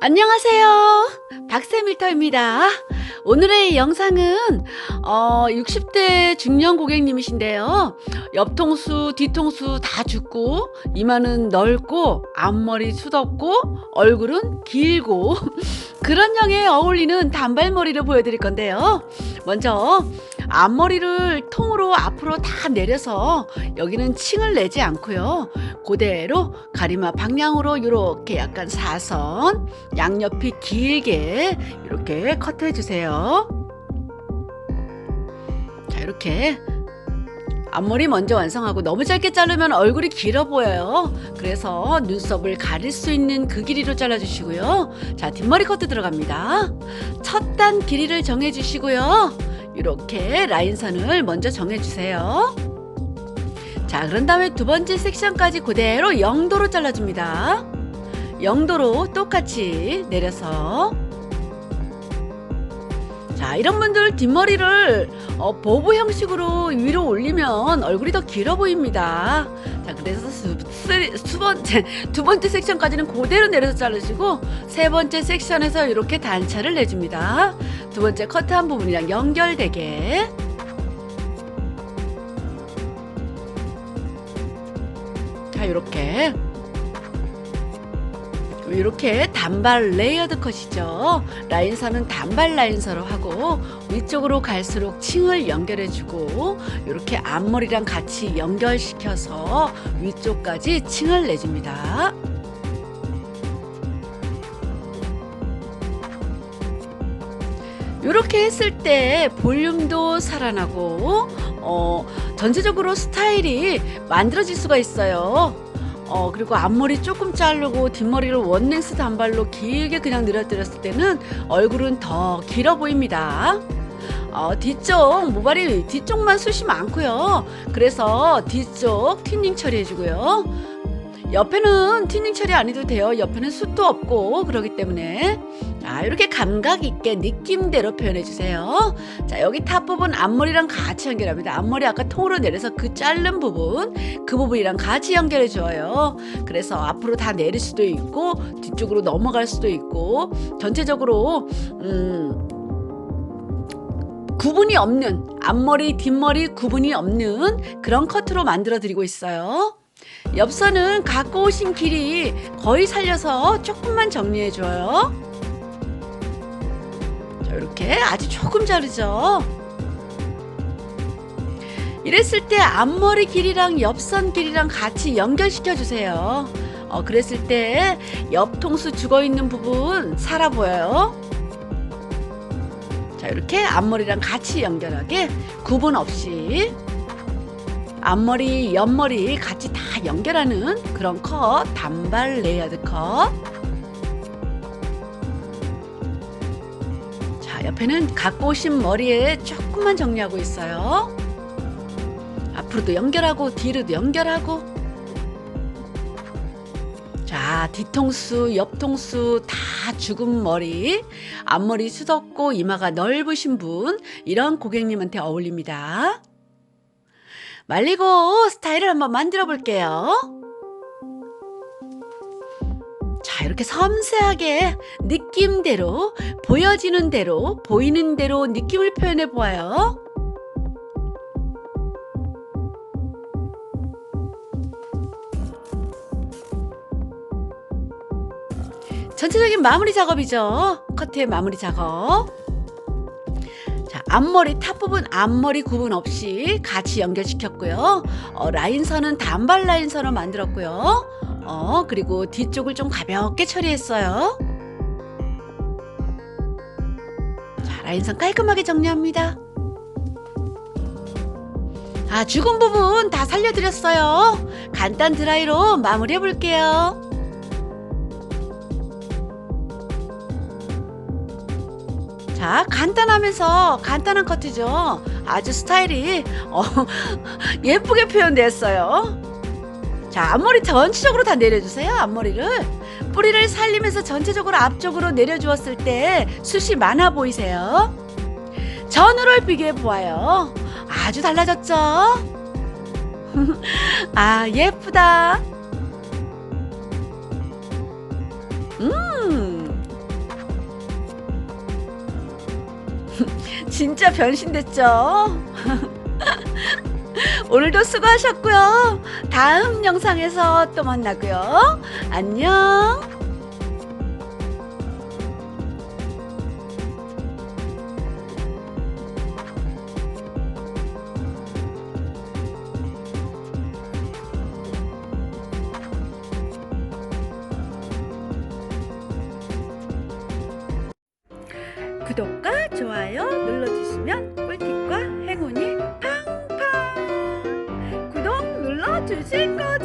안녕하세요. 박세밀터입니다. 오늘의 영상은 어, 60대 중년 고객님이신데요. 옆통수, 뒤통수 다 죽고 이마는 넓고 앞머리 수덥고 얼굴은 길고 그런 형에 어울리는 단발머리를 보여드릴 건데요. 먼저 앞머리를 통으로 앞으로 다 내려서 여기는 층을 내지 않고요. 그대로 가리마 방향으로 이렇게 약간 사선 양옆이 길게 이렇게 커트해 주세요. 자, 이렇게 앞머리 먼저 완성하고 너무 짧게 자르면 얼굴이 길어 보여요. 그래서 눈썹을 가릴 수 있는 그 길이로 잘라주시고요. 자, 뒷머리 커트 들어갑니다. 첫 단 길이를 정해주시고요. 이렇게 라인선을 먼저 정해주세요. 자, 그런 다음에 두 번째 섹션까지 그대로 0도로 잘라줍니다. 0도로 똑같이 내려서 자 이런 분들 뒷머리를 어, 보부 형식으로 위로 올리면 얼굴이 더 길어 보입니다. 자 그래서 수, 쓰리- 수 번째 두 번째 섹션까지는 그대로 내려서 자르시고 세 번째 섹션에서 이렇게 단차를 내줍니다. 두 번째 커트한 부분이랑 연결되게. 자 이렇게 이렇게 단발 레이어드 컷이죠. 라인선은 단발 라인선으로 하고 위쪽으로 갈수록 층을 연결해주고 이렇게 앞머리랑 같이 연결시켜서 위쪽까지 층을 내줍니다. 이렇게 했을 때 볼륨도 살아나고 어, 전체적으로 스타일이 만들어질 수가 있어요. 어, 그리고 앞머리 조금 자르고 뒷머리를 원랭스 단발로 길게 그냥 늘어뜨렸을 때는 얼굴은 더 길어 보입니다. 어, 뒤쪽 모발이 뒤쪽만 숱이 많고요. 그래서 뒤쪽 튜닝 처리해주고요. 옆에는 튜닝 처리 안 해도 돼요. 옆에는 숱도 없고 그러기 때문에 자, 이렇게 감각 있게 느낌대로 표현해 주세요. 자, 여기 탑 부분 앞머리랑 같이 연결합니다. 앞머리 아까 통으로 내려서 그 자른 부분, 그 부분이랑 같이 연결해 줘요. 그래서 앞으로 다 내릴 수도 있고 뒤쪽으로 넘어갈 수도 있고 전체적으로 음 구분이 없는 앞머리 뒷머리 구분이 없는 그런 커트로 만들어 드리고 있어요. 옆선은 갖고 오신 길이 거의 살려서 조금만 정리해 줘요. 자, 이렇게 아주 조금 자르죠. 이랬을 때 앞머리 길이랑 옆선 길이랑 같이 연결시켜 주세요. 어, 그랬을 때 옆통수 죽어 있는 부분 살아 보여요. 자, 이렇게 앞머리랑 같이 연결하게 구분 없이 앞머리, 옆머리 같이 다 연결하는 그런 컷, 단발 레이어드 컷. 자, 옆에는 갖고 오신 머리에 조금만 정리하고 있어요. 앞으로도 연결하고 뒤로도 연결하고. 자, 뒤통수, 옆통수 다 죽은 머리, 앞머리 수덥고 이마가 넓으신 분, 이런 고객님한테 어울립니다. 말리고 스타일을 한번 만들어 볼게요. 이렇게 섬세하게 느낌대로, 보여지는 대로, 보이는 대로 느낌을 표현해 보아요. 전체적인 마무리 작업이죠. 커트의 마무리 작업. 자, 앞머리 탑 부분 앞머리 구분 없이 같이 연결시켰고요. 어, 라인선은 단발 라인선으로 만들었고요. 어, 그리고 뒤쪽을 좀 가볍게 처리했어요. 자, 라인선 깔끔하게 정리합니다. 아, 죽은 부분 다 살려드렸어요. 간단 드라이로 마무리해 볼게요. 자, 간단하면서 간단한 커트죠. 아주 스타일이 어, 예쁘게 표현됐어요. 자 앞머리 전체적으로 다 내려주세요 앞머리를. 뿌리를 살리면서 전체적으로 앞쪽으로 내려주었을 때 숱이 많아 보이세요. 전후를 비교해 보아요. 아주 달라졌죠? 아 예쁘다. 음. 진짜 변신됐죠? 오늘도 수고하셨고요. 다음 영상에서 또 만나고요. 안녕. 구독과 좋아요 눌러주시면 進行